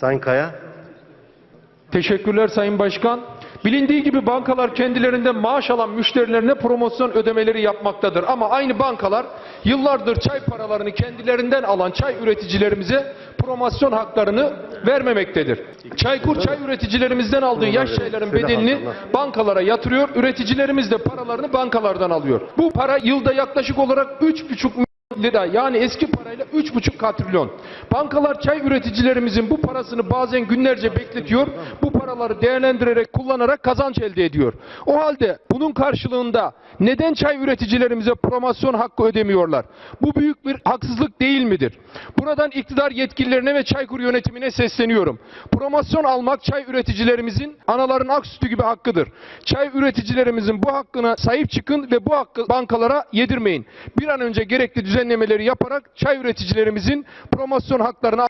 Sayın Kaya. Teşekkürler Sayın Başkan. Bilindiği gibi bankalar kendilerinden maaş alan müşterilerine promosyon ödemeleri yapmaktadır. Ama aynı bankalar yıllardır çay paralarını kendilerinden alan çay üreticilerimize promosyon haklarını vermemektedir. Çaykur çay üreticilerimizden aldığı yaş çayların bedelini bankalara yatırıyor. Üreticilerimiz de paralarını bankalardan alıyor. Bu para yılda yaklaşık olarak 3,5 lira yani eski parayla 3,5 katrilyon. Bankalar çay üreticilerimizin bu parasını bazen günlerce bekletiyor. Bu paraları değerlendirerek kullanarak kazanç elde ediyor. O halde bunun karşılığında neden çay üreticilerimize promosyon hakkı ödemiyorlar? Bu büyük bir haksızlık değil midir? Buradan iktidar yetkililerine ve Çaykur yönetimine sesleniyorum. Promosyon almak çay üreticilerimizin anaların ak sütü gibi hakkıdır. Çay üreticilerimizin bu hakkına sahip çıkın ve bu hakkı bankalara yedirmeyin. Bir an önce gerekli düzenlemeleri yaparak çay üreticilerimizin promosyon haklarını